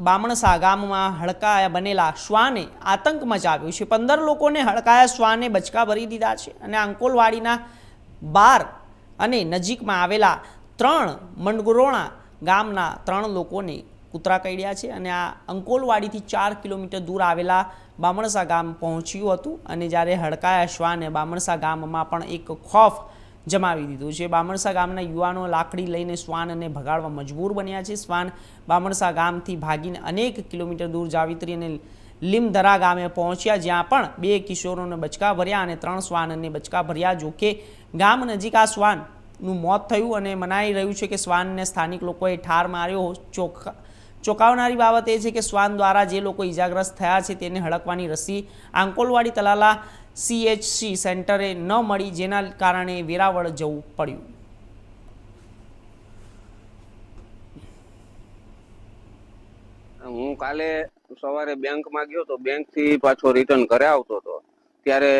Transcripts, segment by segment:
બામણસા ગામમાં હડકાયા બનેલા શ્વાને આતંક મચાવ્યો છે. પંદર લોકોને હડકાયા શ્વાને બચકા ભરી દીધા છે અને આંકોલવાડીના બાર અને નજીકમાં આવેલા ત્રણ મંડગરોણા ગામના ત્રણ લોકોને કૂતરા કરડ્યા છે અને આ અંકોલવાડીથી ચાર કિલોમીટર દૂર આવેલા બામણસા ગામ પહોંચ્યું હતું અને જ્યારે હડકાયા શ્વાને બામણસા ગામમાં પણ એક ખોફ જમાવી દીધું છે. બામણસા ગામના યુવાનો લાકડી લઈને શ્વાનને ભગાડવા મજબૂર બન્યા છે. શ્વાન બામણસા ગામથી ભાગીને અનેક કિલોમીટર દૂર જાવિત્રી અને લીમધરા ગામે પહોંચ્યા, જ્યાં પણ બે કિશોરોને બચકા ભર્યા અને ત્રણ શ્વાનને બચકા ભર્યા. જોકે ગામ નજીક આ શ્વાનનું મોત થયું અને મનાઈ રહ્યું છે કે શ્વાનને સ્થાનિક લોકોએ ઠાર માર્યો. ચોખા ચોંકાવનારી બાબત એ છે કે શ્વાન દ્વારા જે લોકો ઈજાગ્રસ્ત થયા છે તેને હડકવાની રસી આંકોલવાડી તલાલા સીએચસી સેન્ટરે ન મળી જેના કારણે વેરાવળ જવું પડ્યું. હું કાલે સવારે બેંકમાં ગયો તો બેંકથી પાછો રિટર્ન ઘરે આવતો હતો. ત્યારે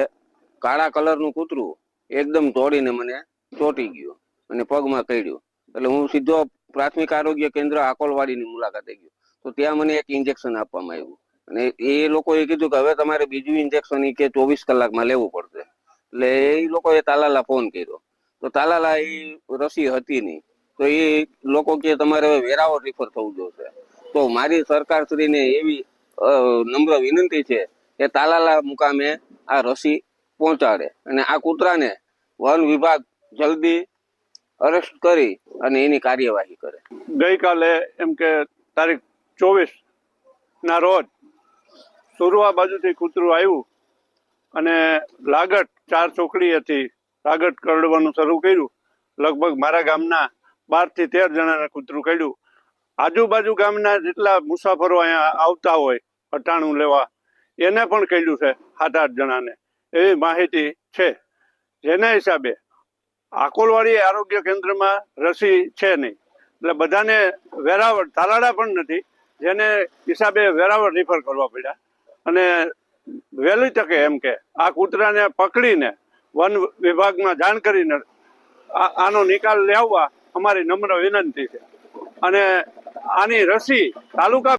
કાળા કલરનું કૂતરું એકદમ તોડીને મને ચોંટી ગયું અને પગમાં કડ્યું એટલે હું સીધો પ્રાથમિક આરોગ્ય કેન્દ્ર આકોલવાડીની મુલાકાતે ગયો. તો ત્યાં મને એક ઇન્જેક્શન આપવામાં આવ્યું. અને એ લોકોએ કીધું કે હવે તમારે બીજું ઇન્જેક્શન એ કે ચોવીસ કલાકમાં લેવું પડશે. એટલે એ લોકોએ તાલાલા ફોન કર્યો. તો તાલાલા એ રસી હતી નહીં. તો એ લોકો કે તમારે હવે વેરાવળ રિફર થવું જોશે. તો મારી સરકારશ્રીને એવી નમ્ર વિનંતી છે કે તાલાલા મુકામે આ રસી પહોંચાડે. અને આ કૂતરાને વન વિભાગ જલ્દી અરેસ્ટ કરી અને એની કાર્યવાહી કરે. ગઈકાલે એમ કે તારીખ ચોવીસ ના રોજ સુરવા બાજુથી કૂતરું આવ્યું અને લાગટ ચાર ચોકડી હતી. લાગટ કરડવાનું શરૂ કર્યું. લગભગ મારા ગામના બારથી તેર જણાને કૂતરું કર્યું આજુબાજુ ગામના જેટલા મુસાફરો અહીંયા આવતા હોય, અટાણું લેવા, એને પણ કહ્યું છે સાત આઠ જણાને. એવી માહિતી છે. જેના હિસાબે આકોલવાડી આરોગ્ય કેન્દ્રમાં રસી છે નહીં. એટલે બધાને વેરાવળ તાલાડા પણ નથી. જેને હિસાબે વેરાવળ રિફર કરવા પડ્યા. અને વહેલી તકે એમ કે આ કૂતરાને પકડીને વન વિભાગમાં જાણ કરીને આનો નિકાલ લાવવા અમારી નમ્ર વિનંતી છે. અને આની રસી તાલુકા